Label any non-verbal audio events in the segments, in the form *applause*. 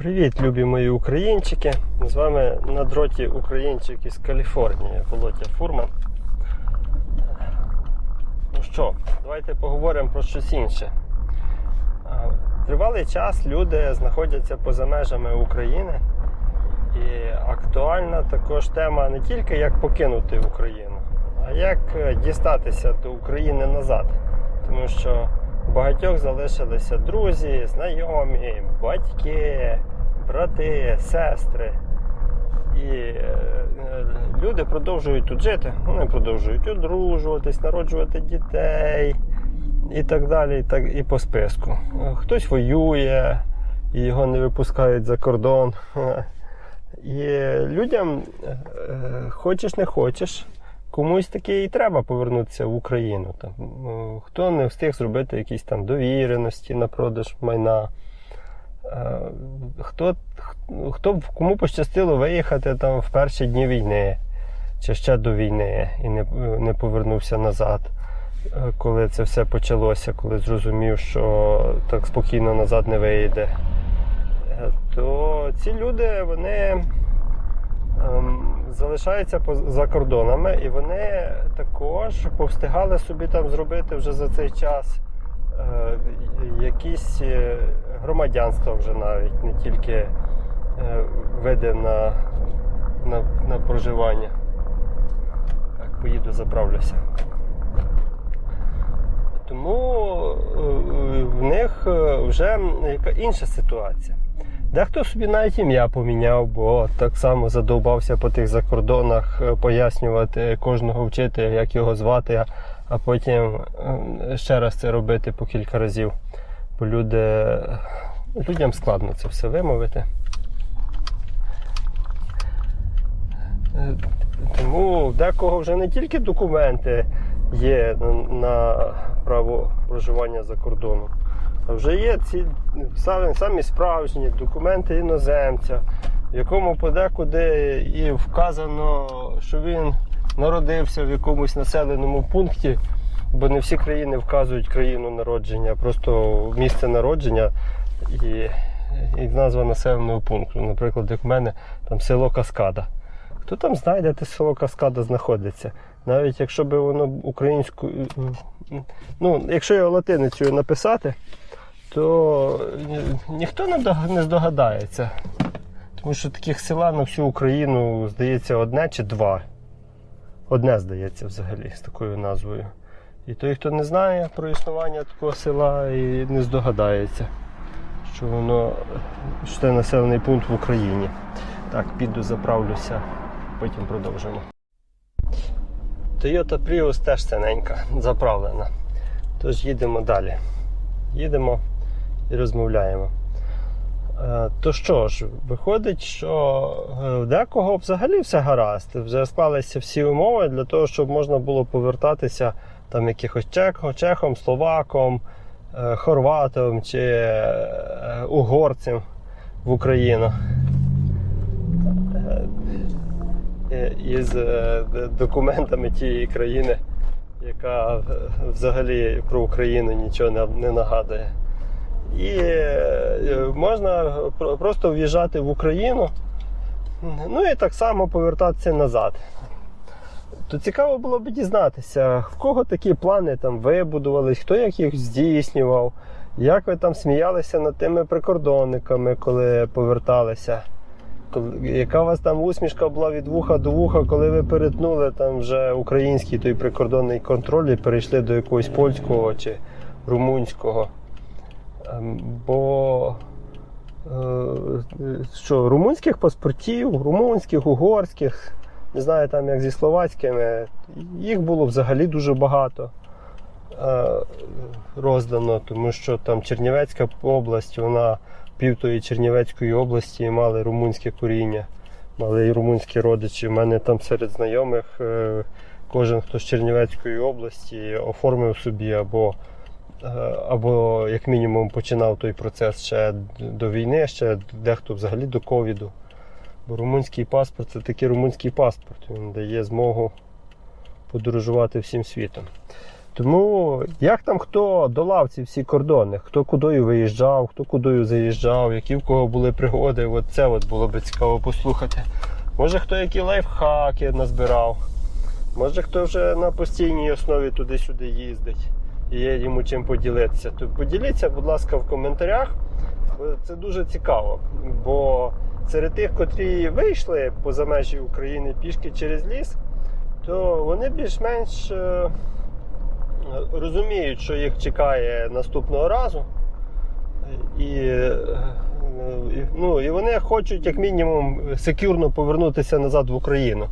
Привіт, любі мої українчики! З вами на дроті українчик із Каліфорнії, Володя Фурман. Ну що, давайте поговоримо про щось інше. Тривалий час люди знаходяться поза межами України. І актуальна також тема не тільки як покинути Україну, а як е, дістатися до України назад. Тому що у багатьох залишилися друзі, знайомі, батьки, брати, сестри. І е, люди продовжують тут жити, вони продовжують одружуватись, народжувати дітей і так далі, і, так, і по списку. Хтось воює і його не випускають за кордон. І людям, е, хочеш не хочеш, комусь таки і треба повернутися в Україну. Ну, хто не встиг зробити якісь там довіреності на продаж майна. Е, Хто, хто кому пощастило виїхати там в перші дні війни чи ще до війни і не, не повернувся назад, е, коли це все почалося, коли зрозумів, що так спокійно назад не вийде. Е, То ці люди вони ем, залишаються за кордонами, і вони також повстигали собі там зробити вже за цей час якісь е, громадянства вже навіть, не тільки е, види на, на, на проживання. Так, поїду, заправлюся. Тому е, в них е, вже яка інша ситуація. Дехто собі навіть ім'я поміняв, бо так само задовбався по тих закордонах е, пояснювати кожного вчити, як його звати, а- потім е, ще раз це робити по кілька разів. Бо люди, людям складно це все вимовити. Е, Тому декого вже не тільки документи є на, право проживання за кордоном, а вже є ці самі справжні документи іноземця, в якому подекуди і вказано, що він народився в якомусь населеному пункті, бо не всі країни вказують країну народження, просто місце народження і, і назва населеного пункту. Наприклад, як в мене там село Каскада. Хто там знайде, де село Каскада знаходиться? Навіть якщо би воно українською. Ну, якщо його латиницею написати, то ні- ніхто не здогадається. Тому що таких села на всю Україну, здається, одне чи два. Одне, здається, взагалі, з такою назвою. І той, хто не знає про існування такого села і не здогадається, що воно що це населений пункт в Україні. Так, піду заправлюся, потім продовжимо. Toyota Prius теж синенька, заправлена. Тож їдемо далі. Їдемо і розмовляємо. Е, То що ж, виходить, що е, декого взагалі все гаразд. Вже склалися всі умови для того, щоб можна було повертатися там якихось чехом, словаком, е, хорватом чи угорцем в Україну. Із документами тієї країни, яка взагалі про Україну нічого не нагадує. І е, можна просто в'їжджати в Україну, ну і так само повертатися назад. То цікаво було б дізнатися, в кого такі плани там вибудувались, хто як їх здійснював, як ви там сміялися над тими прикордонниками, коли поверталися. Яка у вас там усмішка була від вуха до вуха, коли ви перетнули там вже український той прикордонний контроль і перейшли до якогось польського чи румунського? Ем, Бо е, що, румунських паспортів, румунських, угорських, не знаю там як зі словацькими, їх було взагалі дуже багато е, роздано, тому що там Чернівецька область, вона пів тої Чернівецької області мали румунське коріння, мали і румунські родичі. У мене там серед знайомих е, кожен, хто з Чернівецької області, оформив собі або або як мінімум починав той процес ще до війни, ще дехто взагалі до ковіду. Бо румунський паспорт це такий румунський паспорт. Він дає змогу подорожувати всім світом. Тому як там хто долав ці всі кордони, хто кудою виїжджав, хто кудою заїжджав, які в кого були пригоди, от це от було би цікаво послухати. Може хто які лайфхаки назбирав, може хто вже на постійній основі туди-сюди їздить і є йому чим поділитися. То поділіться, будь ласка, в коментарях. Це дуже цікаво. Бо серед тих, котрі вийшли поза межі України пішки через ліс, то вони більш-менш е, розуміють, що їх чекає наступного разу. Е, і, ну, і вони хочуть, як мінімум, секюрно повернутися назад в Україну.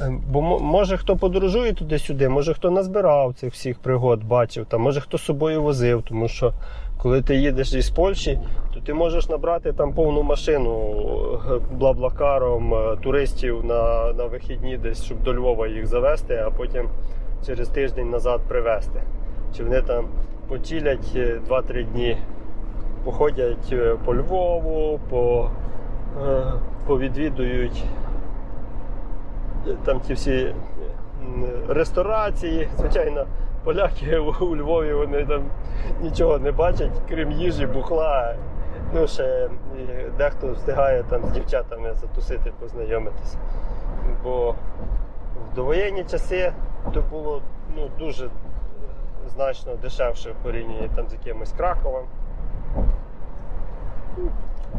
Е, Бо може хто подорожує туди-сюди, може хто назбирав цих всіх пригод, бачив, там, може хто з собою возив, тому що коли ти їдеш із Польщі, то ти можеш набрати там повну машину е, блаблакаром е, туристів на, на вихідні десь, щоб до Львова їх завести, а потім через тиждень назад привезти. Чи вони там почилять е, 2-3 дні, походять по Львову, по, повідвідують там ті всі е, ресторації. Звичайно, поляки у Львові вони там нічого не бачать, крім їжі, бухла. Ну, ще е, дехто встигає там з дівчатами затусити, познайомитися. Бо в довоєнні часи то було ну, дуже значно дешевше в порівнянні там з якимось Краковом.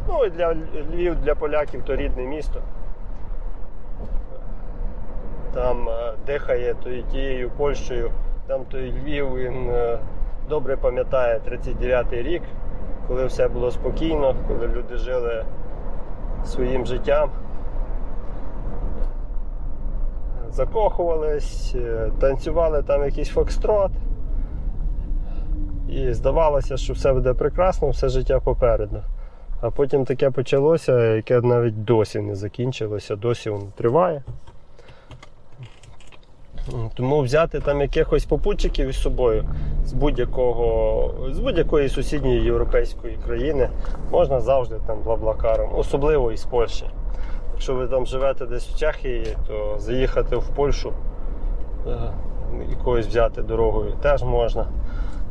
Ну і для Львів, для поляків то рідне місто. Там е, дихає то і тією Польщею, там той Львів він е, добре пам'ятає 39-й рік, коли все було спокійно, коли люди жили своїм життям. Закохувались, е, танцювали там якийсь фокстрот. І здавалося, що все буде прекрасно, все життя попереду. А потім таке почалося, яке навіть досі не закінчилося, досі воно триває. Тому взяти там якихось попутчиків із собою з будь-якого, з будь-якої сусідньої європейської країни можна завжди там блаблакаром, особливо із Польщі. Якщо ви там живете десь в Чехії, то заїхати в Польщу е, і взяти дорогою теж можна.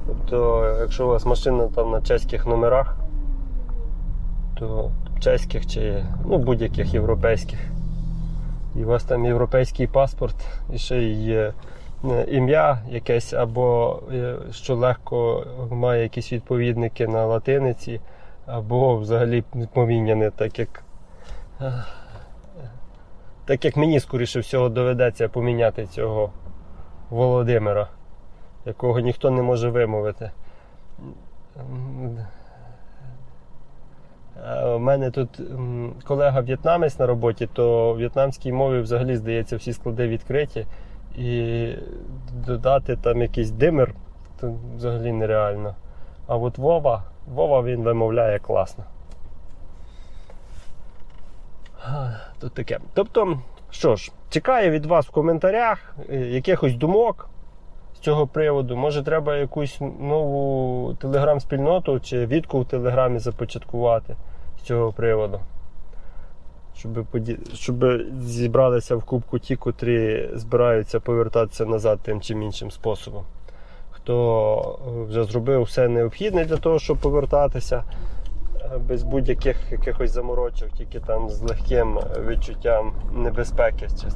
Тобто, якщо у вас машина там на чеських номерах, то чеських чи ну, будь-яких європейських. І у вас там європейський паспорт, і ще є е, ім'я якесь, або е, що легко має якісь відповідники на латиниці, або взагалі поміняне, так як. е, Так як мені, скоріше всього, доведеться поміняти цього Володимира, якого ніхто не може вимовити. Е, У мене тут колега в'єтнамець на роботі, то в в'єтнамській мові взагалі, здається, всі склади відкриті. І додати там якийсь димер, то взагалі нереально. А от Вова, Вова він вимовляє класно. Тут таке. Тобто, що ж, чекаю від вас в коментарях е, якихось думок цього приводу. Може, треба якусь нову телеграм-спільноту чи відку в Телеграмі започаткувати з цього приводу. Щоб, поді... щоб зібралися в кубку ті, котрі збираються повертатися назад тим чи іншим способом. Хто е, вже зробив все необхідне для того, щоб повертатися е, без будь-яких якихось заморочок, тільки там з легким відчуттям небезпеки чи,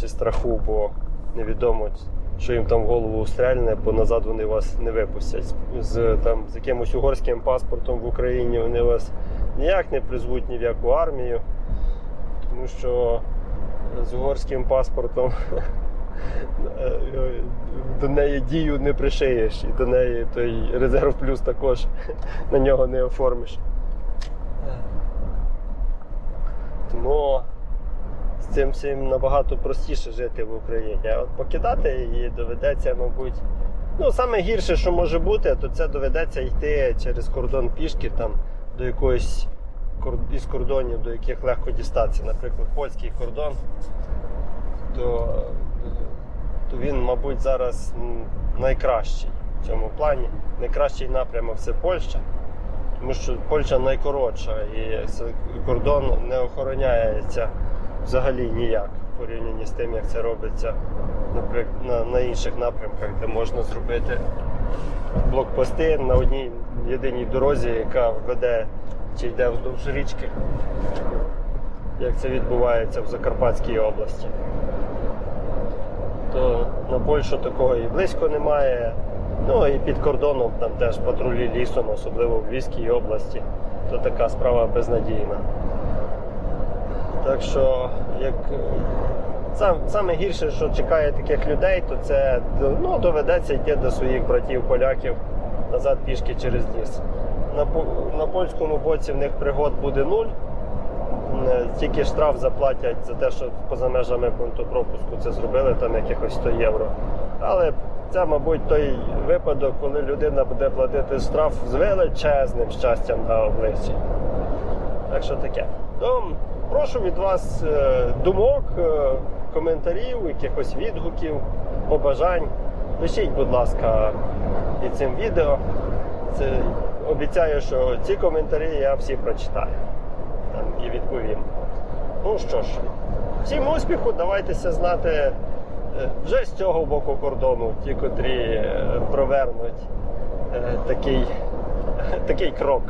чи страху, бо невідомо, що їм там в голову стрельне, бо назад вони вас не випустять. З, там, з якимось угорським паспортом в Україні вони вас ніяк не призвуть ні в яку армію, тому що з угорським паспортом *laughs* до неї дію не пришиєш, і до неї той резерв плюс також на нього не оформиш. Тому цим всім набагато простіше жити в Україні. А от покидати її доведеться, мабуть. Ну, саме гірше, що може бути, то це доведеться йти через кордон пішки там до якоїсь із кордонів, до яких легко дістатися. Наприклад, польський кордон, то, то він, мабуть, зараз найкращий в цьому плані. Найкращий напрямок це Польща. Тому що Польща найкоротша і кордон не охороняється взагалі ніяк. в порівнянні з тим, як це робиться на, на інших напрямках, де можна зробити блокпости на одній єдиній дорозі, яка веде чи йде вздовж річки, як це відбувається в Закарпатській області. То на Польщу такого і близько немає. Ну і під кордоном там теж патрулі лісом, особливо в Львівській області, то така справа безнадійна. Так що, як сам, саме гірше, що чекає таких людей, то це ну, доведеться йти до своїх братів поляків назад пішки через ліс. На, на польському боці в них пригод буде нуль. Е, Тільки штраф заплатять за те, що поза межами пункту пропуску це зробили, там якихось 100 євро. Але це, мабуть, той випадок, коли людина буде платити штраф з величезним щастям на обличчі. Так що таке. То прошу від вас е, думок, е, коментарів, якихось відгуків, побажань. Пишіть, будь ласка, під цим відео. Це, обіцяю, що ці коментарі я всі прочитаю там, і відповім. Ну що ж, всім успіху, давайтеся знати е, вже з цього боку кордону, ті, котрі провернуть такий, *laughs* такий крок.